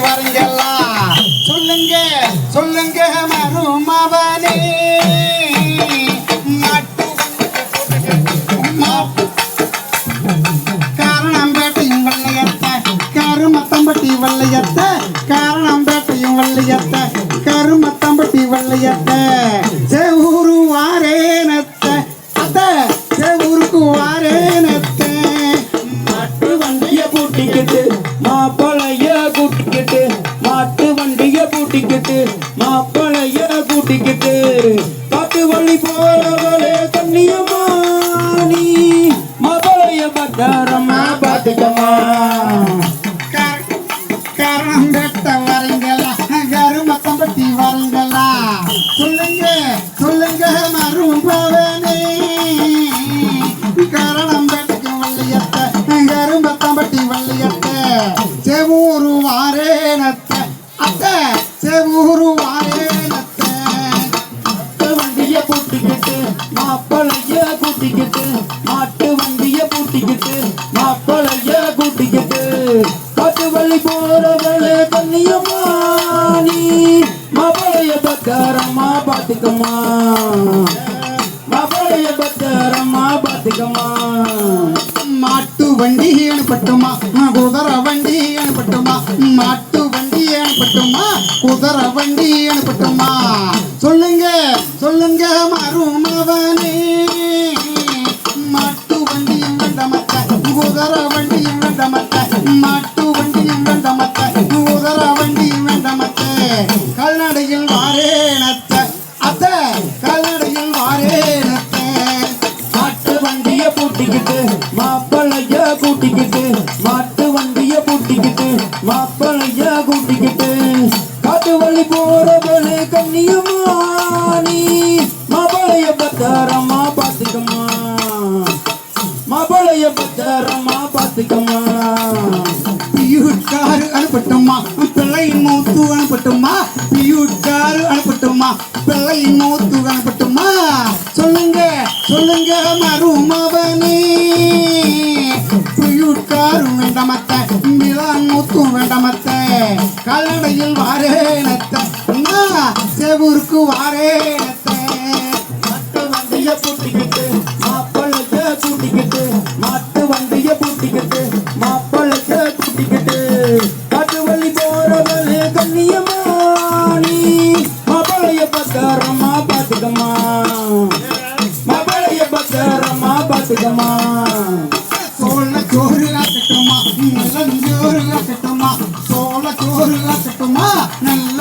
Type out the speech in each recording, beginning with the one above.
வரங்கெல்லாம் சொல்லுங்க சொல்லுங்க மருமவனே. மாட்டு. காரணம்பேட்டையும் வெள்ளையத்த கருமத்தம்பட்டி வெள்ளையத்த பத்திரமா பாத்துக்கம்மா காரணம்பேட்டை வரீங்களா கருமத்தம்பட்டி வரீங்களா சொல்லுங்க சொல்லுங்க மருமவனே காரணம்பேட்டைக்கு வெள்ளையத்த கரும்பத்தம்பட்டி வெள்ளையத்த செவூரு வாரேனத்த அத்த செவூரு வாரேனத்த மாட்டு வண்டிய பூட்டிக்கிட்டு மாப்பிளைய கூட்டிக்கிட்டு மாட்டு பாத்துக்கம்மா. மாப்பிளைய பத்திரமா பாத்துக்கம்மா. மாட்டு வண்டி அனுப்பட்டுமா குதிரை வண்டி அனுப்பட்டுமா மாட்டு வண்டி அனுப்பட்டுமா குதிரை வண்டி அனுப்பட்டுமா சொல்லுங்க சொல்லுங்க மருமவனே. மாட்டு வண்டியும் வேண்டமத்த குதிரை வண்டியும் வேண்டமத்த மாட்டு வண்டியும் வேண்டமத்த குதிரை வண்டியும் வேண்டமத்த கல்நடையில் வாரே. கூட்டிக்கிட்டு மாட்டு வண்டிய பூட்டிக்கிட்டு மாப்பிளைய கூட்டிக்கிட்டு காட்டு வழி போறவளே கண்ணியம்மா நீ மாப்பிளைய பத்தாரம்மா பாத்துக்கம்மா மாப்பிளைய பத்தாரம்மா பாத்துக்கம்மா பியூட்காரு அனுப்பட்டுமா பிள்ளை மூத்து அனுப்பட்டுமா பியூட்காரு அனுப்பட்டுமா பிள்ளை மூத்து அனுப்பட்டுமா சொல்லுங்க சொல்லுங்க மருமா. யாரும் வேண்டாமத்த மிலான் முத்தும் வேண்டாமத்த கல்லடையில் வாரேனத்த அண்ணா, செவூருக்கு வாரேனத்த. மட்ட வண்டிய பூட்டிக்கிட்டு மாப்பிளைய பூட்டிக்கிட்டு மாட்டு வண்டிய பூட்டிக்கிட்டு மாப்பிளைய பூட்டிக்கிட்டு. காட்டு வழி போறவளே கண்ணியம்மா நீ மாப்பிளைய பத்திரமா பாத்துக்கம்மா மாப்பிளைய பத்திரமா பாத்துக்கம்மா சோள சோறு சோள சோறு ஆக்கட்டுமா நல்லஞ்சோறு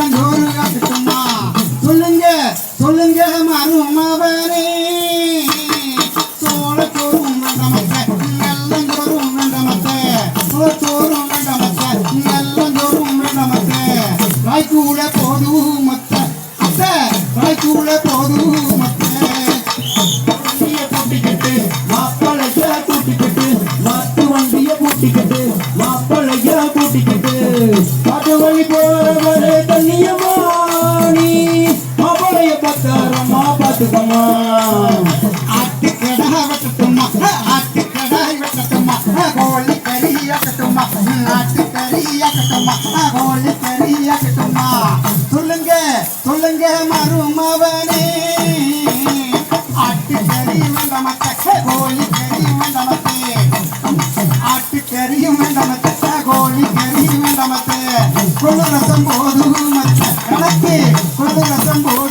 மாப்பிளைய பத்திரமா பாத்துக்கம்மா கடா வெட்டட்டுமா ஆட்டுக்கடாய் வெட்டட்டுமா கோழி கறி ஆக்கட்டுமா ஆட்டுக்கறி ஆக்கட்டுமா கோழி கறி ஆக்கட்டுமா சொல்லுங்க சொல்லுங்க மருமவனே. ஆட்டுக்கறி வேண்டாமத்த கோழி கறி வேண்டாமத்த ஆட்டுக்கறியும் வேண்டாமத்த கோழி கறி வேண்டாமத்த கொள்ளு ரசம் போதும் மத்த கணக்கு கொள்ளு ரசம் போதும்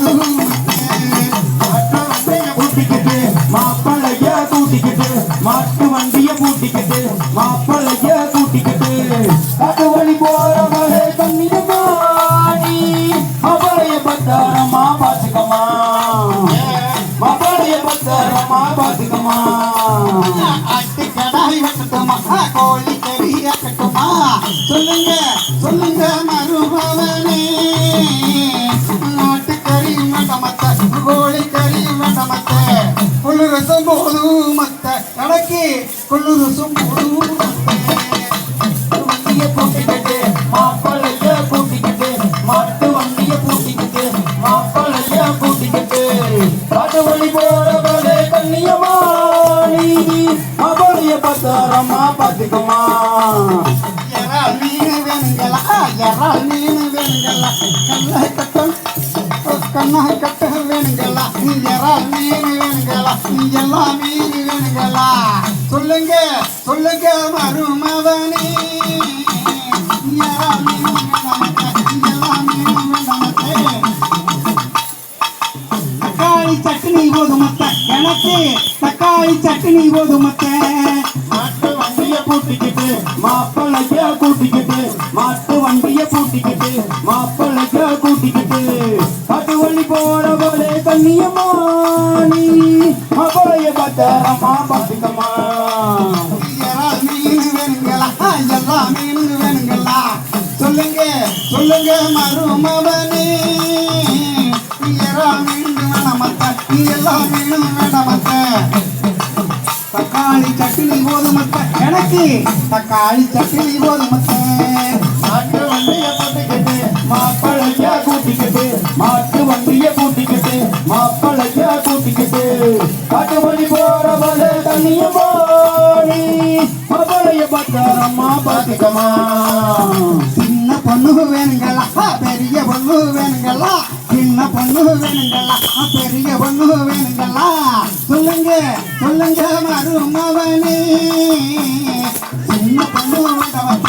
கோழி கறி சொல்லுங்க சொல்லுங்க மருமவனே ஆட்டுக்கறி வேண்டாமத்த கோழி கறி வேண்டாமத்த கொள்ளு போதும் மத்த கணக்கு போதும் பத்திரமா பாத்துக்கம்மா எறா மீன் வேணுங்களா எறால் மீன் வேணுங்களா கல்லை கட்டம் கண்ணா கட்ட வேணுங்களா எறால் மீன் வேணுங்களா எல்லா மீன் வேணுங்களா சொல்லுங்க சொல்லுங்க மருமவனே. சட்னி போதுமத்த எனக்கு தக்காளி சட்னி போதுமத்த மாட்டு வண்டிய பூட்டிக்கிட்டு மாப்பிள்ளைய கூட்டிக்கிட்டு மாட்டு வண்டிய பூட்டிக்கிட்டு மாப்பிள்ளைய கூட்டிக்கிட்டு. காட்டு வழி போற போலே தண்ணியம்மா நீ மாப்பிள்ளைய பத்திரமா பார்த்துக்கம்மா. எறால் மீன் வேணுங்களா? எல்லா மீன் வேணுங்களா? சொல்லுங்க சொல்லுங்க மறு எல்லாம் வேணும் வேண்டாமத்த தக்காளி சட்னி போதுமத்த எனக்கு தக்காளி சட்னி போதுமத்த மாட்டு வண்டிய கூட்டிக்கிட்டு மாப்பிள்ளைய கூட்டிக்கிட்டு மாட்டு வண்டிய பூட்டிக்கிட்டு மாப்பிள்ளைய கூட்டிக்கிட்டு. காட்டு வழி போற போலே தண்ணிய நீ மாப்பிள்ளைய பத்திரமா பார்த்துக்கம்மா. சின்ன பொண்ணு வேணுங்களா? பெரிய பொண்ணு வேணுங்களா? சின்ன பொண்ணு வேணுங்களா? பெரிய பொண்ணு வேணுங்களா? சொல்லுங்க சொல்லுங்க மருமவனே. சின்ன பொண்ணு வேண்டவன்.